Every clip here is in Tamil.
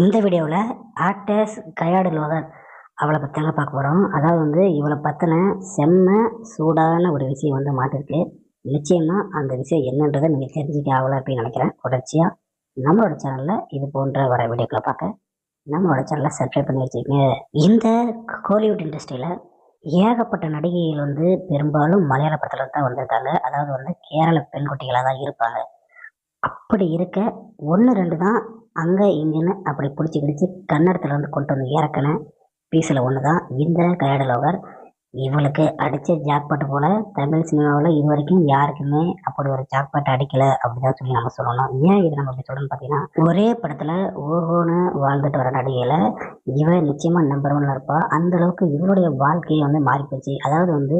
இந்த வீடியோவில் ஆக்டர்ஸ் கயாடு அவளை பற்றி தாங்க பார்க்க போகிறோம் அதாவது வந்து இவளை பற்றின செம்ம சூடான ஒரு விஷயம் வந்து மாட்டிருக்கு. நிச்சயமாக அந்த விஷயம் என்னன்றதை நீங்கள் தெரிஞ்சுக்க ஆகலை அப்படின்னு நினைக்கிறேன். தொடர்ச்சியாக நம்மளோட சேனலில் இது போன்ற வர வீடியோக்களை பார்க்க நம்மளோட சேனலை சப்ஸ்கிரைப் பண்ணி வச்சுக்கோங்க. இந்த கோலிவுட் இண்டஸ்ட்ரியில் ஏகப்பட்ட நடிகைகள் வந்து பெரும்பாலும் மலையாள படத்தில் தான் வந்திருக்காங்க. அதாவது வந்து கேரள பெண்குட்டிகளாக தான் இருப்பாங்க. அப்படி இருக்க ஒன்று ரெண்டு தான் அங்கே இங்கேன்னு அப்படி பிடிச்சி கிடிச்சு கன்னடத்தில் வந்து கொண்டு வந்து இறக்கின பீஸில் ஒன்று தான் இந்த கயடலோகர் இவளுக்கு அடித்த ஜாக்பாட்டு போல் தமிழ் சினிமாவில் இது வரைக்கும் யாருக்குமே அப்படி ஒரு ஜாக்பாட் அடிக்கலை அப்படிதான் சொல்லி நம்ம சொல்லணும். ஏன் இது நம்ம அப்படி சொல்லணும்னு பார்த்தீங்கன்னா ஒரே படத்தில் ஓஹோன்னு வாழ்ந்துட்டு வர நடிகையில் இவன் நிச்சயமாக நம்பர் ஒன்ல இருப்பாள் அந்த அளவுக்கு இவளுடைய வாழ்க்கையை வந்து மாறி போச்சு. அதாவது வந்து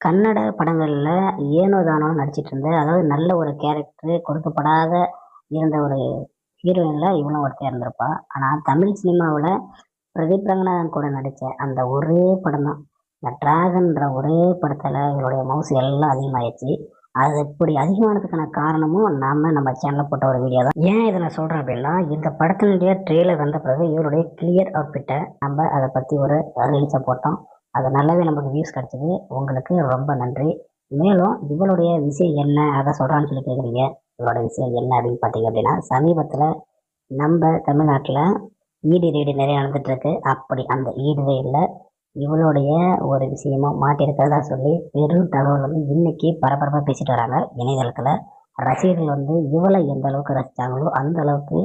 கன்னட படங்களில் ஏனோ தானோ நடிச்சிட்டு இருந்த அதாவது நல்ல ஒரு கேரக்டர் கொடுக்கப்படாத இருந்த ஒரு ஹீரோயினில் இவளும் ஒருத்தர் இருந்திருப்பா ஆனால் தமிழ் சினிமாவில் பிரதீப் ரங்கநாதன் கூட நடித்த அந்த ஒரே படம் தான் இந்த டிராகன்ற ஒரே படத்தில் இவருடைய மவுஸ் எல்லாம் அதிகமாகிடுச்சு அது இப்படி அதிகமானதுக்கான காரணமும் நாம நம்ம சேனலில் போட்ட ஒரு வீடியோ தான். ஏன் இதை நான் சொல்கிறேன் அப்படின்னா இந்த படத்தினுடைய ட்ரெய்லர் வந்த பிறகு இவருடைய கிளியர் அவுட்பிட்டை நம்ம அதை பற்றி ஒரு ரிலீஸை போட்டோம். அது நல்லாவே நமக்கு வியூஸ் கிடச்சிது. உங்களுக்கு ரொம்ப நன்றி. மேலும் இவளுடைய விஷயம் என்ன அதை சொல்கிறான்னு சொல்லி கேட்குறீங்க இவளோட விஷயம் என்ன அப்படின்னு பார்த்தீங்க அப்படின்னா சமீபத்தில் நம்ம தமிழ்நாட்டில் ஈடு ரீடு நிறைய நடந்துகிட்ருக்கு அப்படி அந்த ஈடு ரீடில் இவளுடைய ஒரு விஷயமும் மாட்டியிருக்கிறதா சொல்லி பெரும் தகவல் வந்து இன்றைக்கி பரபரப்பாக பேசிட்டு வராங்க. இணையதளத்தில் ரசிகர்கள் வந்து இவளை எந்த அளவுக்கு ரசித்தாங்களோ அந்த அளவுக்கு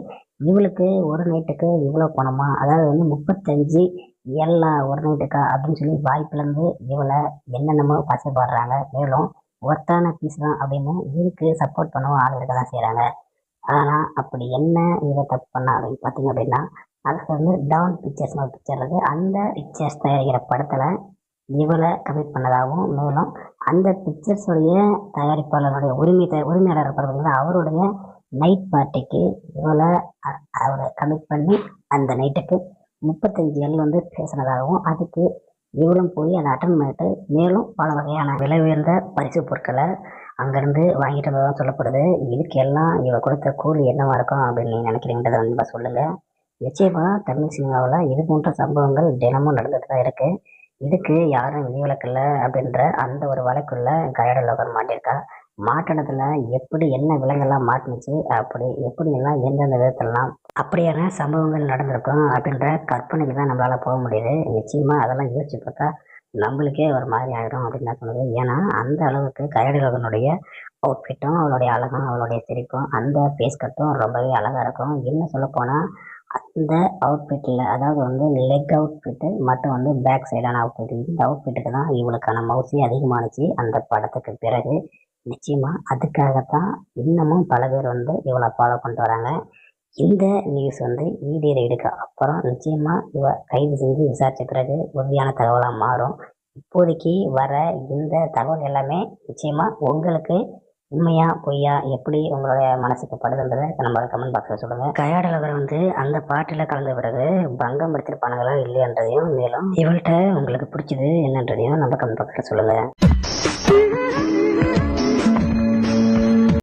இவளுக்கு ஒரு நைட்டுக்கு இவ்வளோ பணமா? அதாவது வந்து முப்பத்தஞ்சு எல்லா ஒரு நைட்டுக்கா அப்படின்னு சொல்லி வாய்ப்புலேருந்து இவளை என்னென்னமோ பசைப்படுறாங்க மேலும் ஒர்த்தான பீஸ் தான் அப்படின்னு இதுக்கு சப்போர்ட் பண்ணவும் ஆள் இருக்க தான் செய்கிறாங்க ஆனால் அப்படி என்ன இதை தப்பு பண்ணா அப்படின்னு பார்த்தீங்க அப்படின்னா அதுக்கு வந்து டவுன் பிக்சர்ஸ்னு ஒரு பிக்சர் இருக்குது அந்த பிக்சர்ஸ் தயாரிக்கிற படத்தில் இவளை கமிட் பண்ணதாகவும் மேலும் அந்த பிக்சர்ஸுடைய தயாரிப்பாளருடைய உரிமை த- உரிமையாளர் இருப்பார் அவருடைய நைட் பார்ட்டிக்கு இவளை அவரை கமிட் பண்ணி அந்த நைட்டுக்கு முப்பத்தஞ்சு எல் வந்து பேசினதாகவும் அதுக்கு இவளும் போய் அதை அட்டன் பண்ணிட்டு மேலும் பல வகையான விலை உயர்ந்த பரிசு பொருட்களை அங்கேருந்து வாங்கிட்டு வந்ததாக சொல்லப்படுது. இதுக்கு எல்லாம் கொடுத்த கூலி என்னவாக இருக்கும் அப்படின்னு நீங்கள் நினைக்கிறீங்கன்றதை வந்து சொல்லுங்கள் நிச்சயமாக தமிழ் சினிமாவில் இது போன்ற சம்பவங்கள் தினமும் நடந்துட்டு தான் இருக்குது இதுக்கு யாரும் விதிவிலக்கல அப்படின்ற அந்த ஒரு வழக்குள்ள கயட லோகர் மாட்டியிருக்கா? மாட்டினத்தில் எப்படி என்ன விலங்கெல்லாம் மாட்டுனுச்சு? அப்படி எப்படியெல்லாம் எந்தெந்த விதத்திலலாம் அப்படியான சம்பவங்கள் நடந்திருக்கும் அப்படின்ற கற்பனைக்கு தான் நம்மளால் போக முடியுது. நிச்சயமாக அதெல்லாம் யோசிச்சு பார்த்தா நம்மளுக்கே ஒரு மாதிரி ஆகிடும் அப்படின்னு தான் சொல்லுது ஏன்னா அந்த அளவுக்கு கயடலோகனுடைய அவுட்ஃபிட்டும் அவளுடைய அழகும் அவளுடைய சிரிப்பும் அந்த ஃபேஸ் கட்டும் ரொம்பவே அழகாக இருக்கும். என்ன சொல்லப்போனால் அந்த அவுட்ஃபிட்டில் அதாவது வந்து லெக் அவுட்ஃபிட்டு மட்டும் வந்து பேக் சைடான அவுட்ஃபிட் இந்த அவுட்ஃபிட்டுக்கு தான் இவளுக்கான மவுசி அதிகமானுச்சு அந்த படத்துக்கு பிறகு. நிச்சயமாக அதுக்காகத்தான் இன்னமும் பல பேர் வந்து இவளை ஃபாலோ பண்ணிட்டு வராங்க. இந்த நியூஸ் வந்து ஈடி ரைடுக்கு அப்புறம் நிச்சயமாக இவ கைது செஞ்சு விசாரித்த பிறகு உறுதியான தகவலாக மாறும். இப்போதைக்கு வர இந்த தகவல் எல்லாமே நிச்சயமாக உங்களுக்கு உண்மையா பொய்யா எப்படி உங்களுடைய மனசுக்கு படுதுன்றதை நம்ம கமெண்ட் பாக்ஸில் சொல்லுங்கள் கயாடலவர் வந்து அந்த பாட்டில் கலந்த பிறகு பங்கம் எடுத்துருப்பானுங்களா இல்லையன்றதையும் மேலும் இவள்கிட்ட உங்களுக்கு பிடிச்சது என்னன்றதையும் நம்ம கமெண்ட் பாக்ஸில் சொல்லுங்கள்